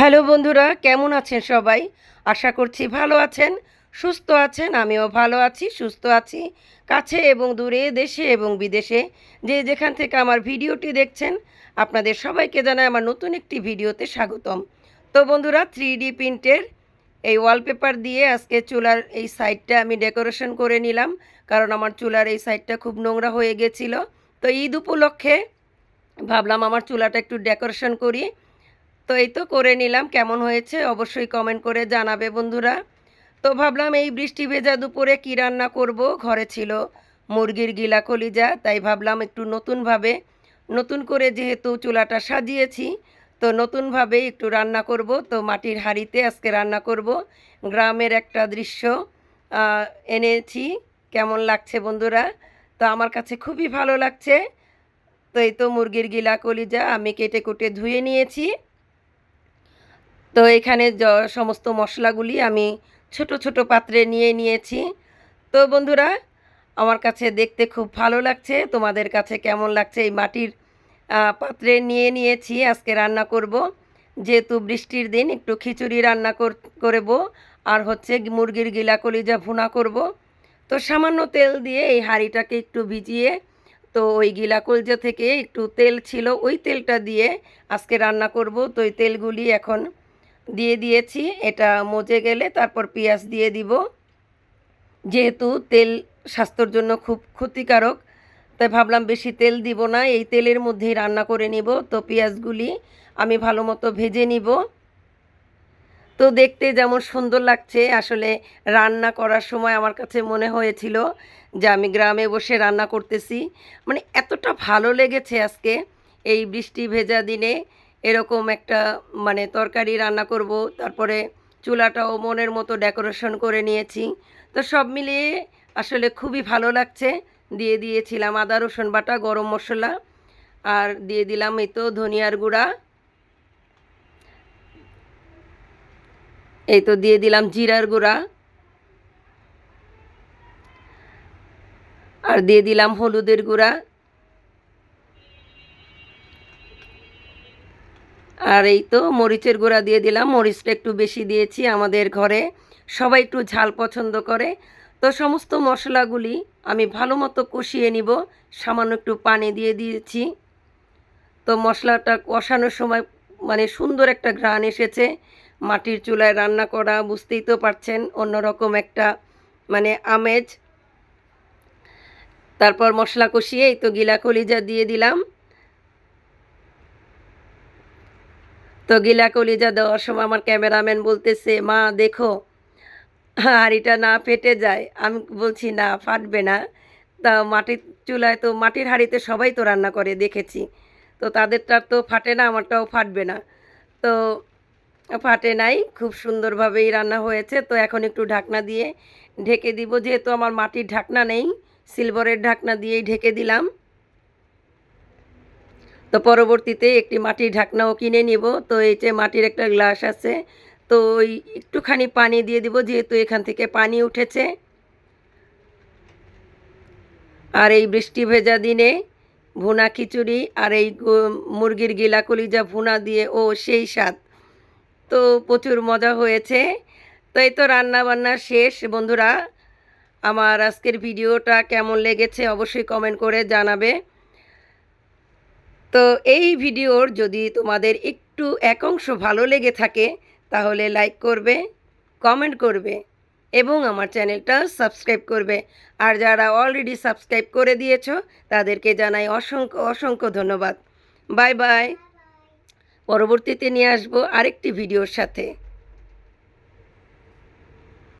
Hello বন্ধুরা, কেমন আছেন সবাই? আশা করছি ভালো আছেন, সুস্থ আছেন, আমিও ভালো আছি, সুস্থ আছি। কাছে এবং দূরে, দেশে এবং বিদেশে যে যেখান থেকে আমার ভিডিওটি দেখছেন, আপনাদের সবাইকে জানাই আমার নতুন একটি ভিডিওতে স্বাগতম। তো বন্ধুরা থ্রি ডি প্রিন্টের এই ওয়ালপেপার দিয়ে আজকে চুলার এই সাইডটা আমি ডেকোরেশন করে নিলাম, কারণ আমার চুলার এই সাইডটা খুব নোংরা হয়ে গেছিল। তো ঈদ উপলক্ষে ভাবলাম আমার চুলাটা একটু ডেকোরেশন করি। তো এই তো করে নিলাম। কেমন হয়েছে অবশ্যই কমেন্ট করে জানাবে বন্ধুরা। তো ভাবলাম এই বৃষ্টি ভেজা দুপুরে কী রান্না করব? ঘরে ছিল মুরগির গিলা কলিজা তাই ভাবলাম একটু নতুনভাবে, নতুন করে যেহেতু চুলাটা সাজিয়েছি, তো নতুনভাবে একটু রান্না করব। তো মাটির হাঁড়িতে আজকে রান্না করব। গ্রামের একটা দৃশ্য এনেছি। কেমন লাগছে বন্ধুরা? তো আমার কাছে খুবই ভালো লাগছে। তো এই তো মুরগির গিলা কলিজা আমি কেটে কুটে ধুয়ে নিয়েছি। তো এখানে সমস্ত মশলাগুলি আমি ছোট ছোট পাত্রে নিয়ে নিয়েছি। তো বন্ধুরা, আমার কাছে দেখতে খুব ভালো লাগছে। তোমাদের কাছে কেমন লাগছে এই মাটির পাত্রে নিয়ে নিয়েছি। আজকে রান্না করব। যেহেতু বৃষ্টির দিন, একটু খিচুড়ি রান্না কর- করব। আর হচ্ছে মুরগির গিলা কলিজা ভুনা করব। তো সামান্য তেল দিয়ে এই হাঁড়িটাকে একটু ভিজিয়ে, তো ওই গিলা কলজা থেকে একটু তেল ছিল, ওই তেলটা দিয়ে আজকে রান্না করব। তো ওই তেলগুলি এখন দিয়ে দিয়েছি। এটা মজে গেলে তারপর পেঁয়াজ দিয়ে দিব। যেহেতু তেল স্বাস্থ্যর জন্য খুব ক্ষতিকারক, তাই ভাবলাম বেশি তেল দিব না। এই তেলের মধ্যেই রান্না করে নিব। তো পেঁয়াজগুলি আমি ভালো মতো ভেজে নিব। তো দেখতে যেমন সুন্দর লাগছে, আসলে রান্না করার সময় আমার কাছে মনে হয়েছিল যে আমি গ্রামে বসে রান্না করতেছি। মানে এতটা ভালো লেগেছে আজকে এই বৃষ্টি ভেজা দিনে। এরকম একটা মানে তরকারি রান্না করব, তারপরে চুলাটাও মনের মতো ডেকোরেশন করে নিয়েছি। তো সব মিলিয়ে আসলে খুবই ভালো লাগছে। দিয়ে দিয়েছিলাম আদা, রসুন বাটা, গরম মশলা, আর দিয়ে দিলাম এই তো ধনিয়ার গুঁড়া। এই তো দিয়ে দিলাম জিরার গুঁড়া। আর দিয়ে দিলাম হলুদের গুঁড়া। আর এই তো মরিচের গুঁড়া দিয়ে দিলাম। মরিচটা একটু বেশি দিয়েছি আমাদের ঘরে। সবাই একটু ঝাল পছন্দ করে। তো সমস্ত মশলাগুলি আমি ভালো মতো কষিয়ে নিব। সামান্য একটু পানি দিয়ে দিয়েছি। তো মশলাটা কষানোর সময় মানে সুন্দর একটা ঘ্রাণ এসেছে। মাটির চুলায় রান্না করা বুঝতেই তো পারছেন, অন্যরকম একটা মানে আমেজ। তারপর মশলা কষিয়ে এই তো গিলা কলিজা দিয়ে দিলাম। তো গিলা কলিজা দেওয়ার সময় আমার ক্যামেরাম্যান বলতেছে, মা, দেখো, হাঁড়িটা না ফেটে যায়। আমি বলছি, না, ফাটবে না। তা মাটির চুলায় তো, মাটির হাঁড়িতে সবাই তো রান্না করে, দেখেছি। তো তাদেরটা তো ফাটে না, আমারটাও ফাটবে না। তো ফাটে নাই, খুব সুন্দরভাবেই রান্না হয়েছে। তো এখন একটু ঢাকনা দিয়ে ঢেকে দিব, যেহেতু আমার মাটির ঢাকনা নেই, সিলভারের ঢাকনা দিয়েই ঢেকে দিলাম। তো পরবর্তীতে একটি মাটির ঢাকনাও কিনে নিব। তো এই যে মাটির একটা গ্লাস আছে, তো ওই একটুখানি পানি দিয়ে দিব, যেহেতু এখান থেকে পানি উঠেছে। আর এই বৃষ্টি ভেজা দিনে ভুনা খিচুড়ি আর এই মুরগির গিলা কলিজা ভুনা দিয়ে, ও সেই স্বাদ। তো প্রচুর মজা হয়েছে। তো এই তো রান্না বান্না শেষ। বন্ধুরা, আমার আজকের ভিডিওটা কেমন লেগেছে অবশ্যই কমেন্ট করে জানাবে। তো এই ভিডিওর যদি তোমাদের একটু একাংশ ভালো লেগে থাকে, তাহলে লাইক করবে কমেন্ট করবে এবং আমার চ্যানেলটা সাবস্ক্রাইব করবে। আর যারা অলরেডি সাবস্ক্রাইব করে দিয়েছ, তাদেরকে জানাই অসংখ্য অসংখ্য ধন্যবাদ। বাই বাই পরবর্তীতে নিয়ে আসব আরেকটি ভিডিওর সাথে।